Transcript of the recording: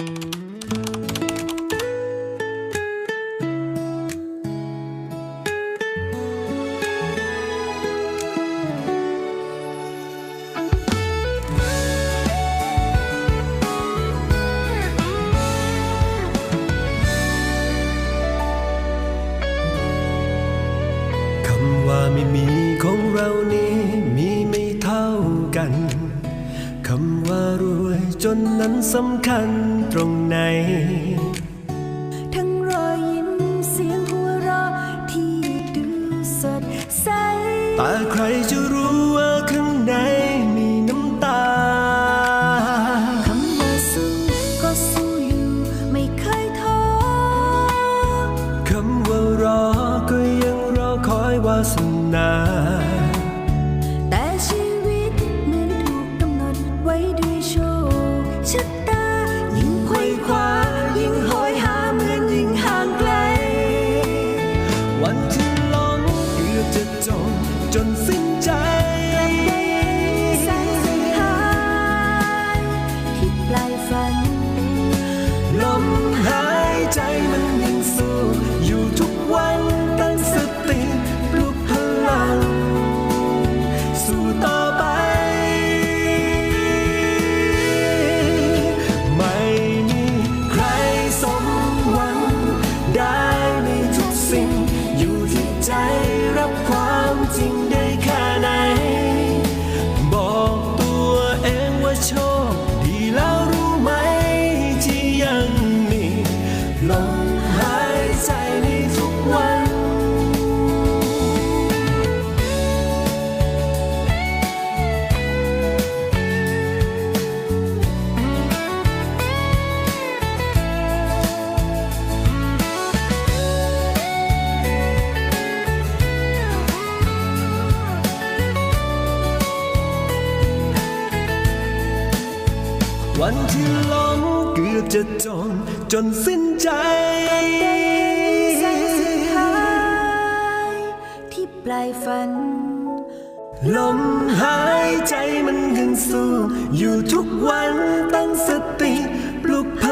คำว่าไม่มีของเรานี้ จนนั้นสำคัญตรงไหน ทั้งรอยยิ้มเสียงหัวเราะที่ดูสดใสตาใครจะรู้ว่าข้างในมีน้ำตา คำว่าสู้ก็สู้อยู่ไม่เคยท้อ คำว่ารอก็ยังรอคอยวาสนา ชะตา ยิ่งคว้คว้ายิ่งโหยหาเหมือนยิ่งห่างไกล วันที่ลงเกือบจะจมจนสิ้นใจแสงสุดท้ายที่ปลายฝัน ลมหายใจ วันที่หลมเกือบจะจนจนสิ้นใจแสงสุดท้ายที่ปลายฝัน ลมหายใจมันยังสู้ อยู่ทุกวันตั้งสติปลุกพ